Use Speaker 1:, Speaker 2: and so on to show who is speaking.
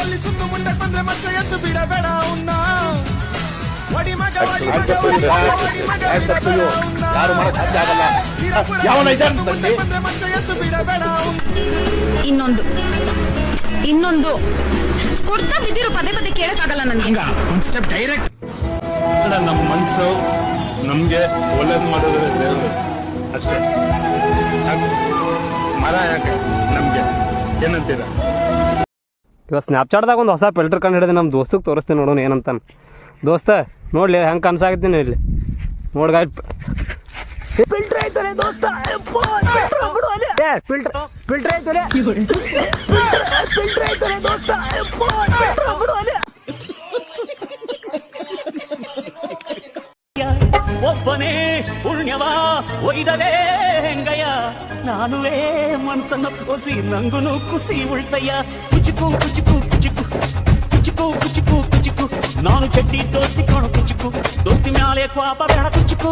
Speaker 1: ಗಲ್ಲಿ ಸುತ್ತು ಮುಂದೆ ಬಂದ್ರೆ ಮತ್ತೆ ಎದ್ದು ಬಿಡಬೇಡ ಅವನ್ನ ಒಡಿ ಮಗ ಒಡಿ ಮಗ
Speaker 2: ಆಯ್ತು,
Speaker 1: ಒಡಿ ಮಗ,
Speaker 2: ಆಯ್ತು,
Speaker 1: ಒಡಿ ಮಗ
Speaker 2: ಆಯ್ತು,
Speaker 1: ಬಿಡಬೇಡ
Speaker 2: ಅಯ್ಯೋ,
Speaker 1: ಅವ್ನ.
Speaker 2: ಯಾರು ಮಾಡಕ್ ಸಾಧ್ಯ ಆಗಲ್ಲ.
Speaker 1: ಸಿರಪುರ
Speaker 2: ಯಾವನ
Speaker 1: ಗಲ್ಲಿ
Speaker 2: ಇದ್ದಾನೆ
Speaker 1: ಸುತ್ತು ಮುಂದೆ
Speaker 2: ತಂದೆ?
Speaker 1: ಬಂದ್ರೆ ಮಚ್ಚ ಎದ್ದು ಬಿಡಬೇಡ ಅವ್ನ.
Speaker 3: ಇನ್ನೊಂದು. ಇನ್ನೊಂದು. ಕೊಡ್ತಾ ಬಿದ್ದಿರೋ ಪದೇ ಪದೇ ಕೇಳಕ್ಕಾಗಲ್ಲ ನನ್ಗೆ.
Speaker 4: ಒಂದ್ ಸ್ಟೆಪ್ ಡೈರೆಕ್ಟ್ ನಮ್ಮ ಮನಸ್ಸು ನಮ್ಗೆ ಒಳ್ಳೇದ್ ಮಾಡೋದ್ರೆ ದೇವರು ಅಷ್ಟೇ. ಸಾಕು. ಮರ ಯಾಕೆ? ನಮ್ಗೆ. ಏನಂತೀರ?
Speaker 5: ಇವಾಗ ಸ್ನ್ಯಾಪ್ಚಾಟ್ದಾಗ ಒಂದು ಹೊಸ ಫಿಲ್ಟರ್ ಕಂಡು ಹಿಡಿದು ನಮ್ಮ ದೋಸ್ತಕ್ಕೆ ತೋರಿಸ್ತೀನಿ ನೋಡೋಣ ಏನಂತಾನೆ. ದೋಸ್ತ ನೋಡಲಿ ಹೆಂಗೆ ಕನ್ಸಾಗತ್ತೀನಿ ಇಲ್ಲಿ. ನೋಡ್ಗ ಫಿಲ್ಟರ್ ಐತಲೆ ದೋಸ್ತ? ಫಿಲ್ಟರ್ ಫಿಲ್ಟರ್ ಐತಲೆ? ಫಿಲ್ಟರ್ ಐತಲೆ ದೋಸ್ತ?
Speaker 6: ಒಬ್ಬನೇ ಪುಣ್ಯವಾ ಒಯ್ದಲೇ ನಾನುವೇ ಮನ್ಸನ್ನ ಒಸಿ ನಂಗುನು ಕುಸಿ ಉಳ್ಸಯ್ಯ ಕುಚಿಕು ಕುಚಿಕು ಕುಚಿಕು ಕುಚಿಕು ಕುಚಿಕು ಕುಚಿಕು ನಾನು ಚಡ್ಡಿ ದೋಸ್ತಿ ಕಾಣು ಕುಚಿಕು ದೋಸ್ತಿ ಮ್ಯಾಲೆ ಕ್ವಾಪ ಬೇಡ ಕುಚಿಕು